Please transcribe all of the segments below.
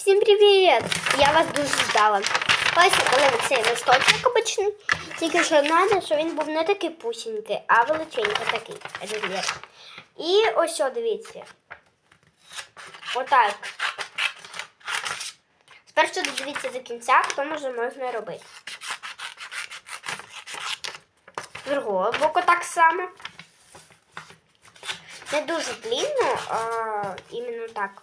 Всім привіт! Я вас дуже ждала. Ось коли цей листочок обичний, тільки що треба, щоб він був не такий пусінький, а величенький такий рельєф. І ось, о, дивіться. Отак. Спершу дивіться до кінця, тому що можна робити. З другого боку так само. Не дуже длинно, а іменно так.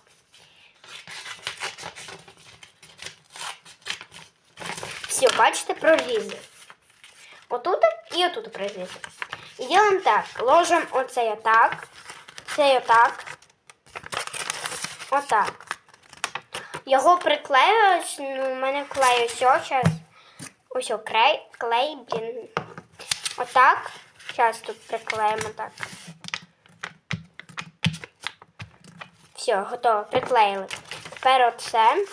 Все, бачите, прорізи. Отут і отут прорізи. І робимо так. Ложимо оцей отак, цей отак, отак. Його приклею, ну, у мене клею все, зараз. Ось о, клей, клей, блін. Отак. Зараз тут приклеїмо так. Все, готово, приклеїли. Тепер оце.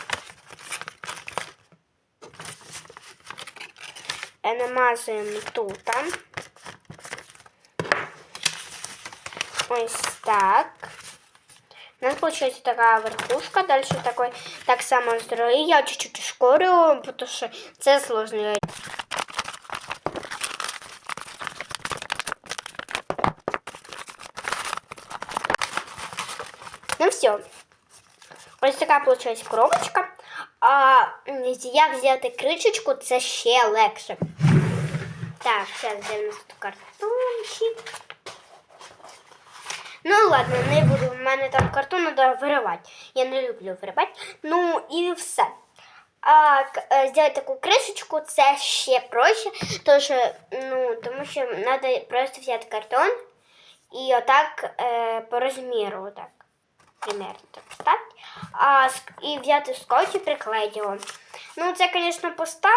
Намазуємо тут. Ось так. У нас получилась така верхушка, далі такой, так само зробили. Я чуть-чуть ускорю, тому що це сложно. Ну все. Ось така получилась коробочка. А як взяти кришечку, це ще легше. Так, зараз нас тут картончик. Ну ладно, не буду. У мене там картон треба виривати. Я не люблю виривати. Ну і все. А е, зробити таку кришечку це ще проще, що, ну, тому що треба просто взяти картон і отак е, по розміру, отак. Примерно так. А, і взяти скотч і приклеїти його. Ну, це, звісно, поста,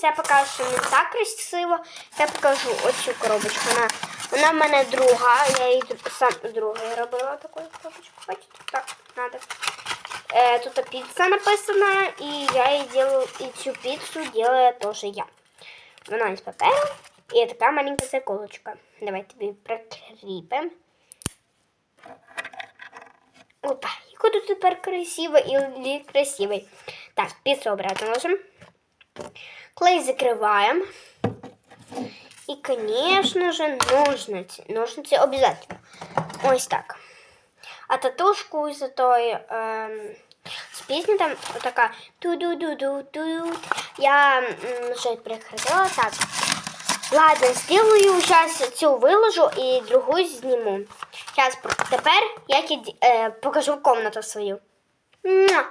це поки що не так красиво. Я покажу оцю коробочку. Вона, вона в мене друга. Я її сам з другої робила таку коробочку. Бачите? Так, надо. Е, тут піца написана, і я її делаю, і цю піцу делаю теж я. Вона із паперу і така маленька заколочка. Давайте тобі прикріпимо. Опа, яка тут тепер красива і лі красивий. Так, піцу обратно ложимо. Клей закриваємо. І, конечно же, ножниці. Ножниці обов'язково. Ось так. А татушку із тої ем, з пісні там така ту-ду-ду-ду-ду. Я м, вже прикрила так. Ладно, сделаю сейчас цю виложу і другу зніму. Зараз тепер я ті- е, покажу комнату свою. Муа!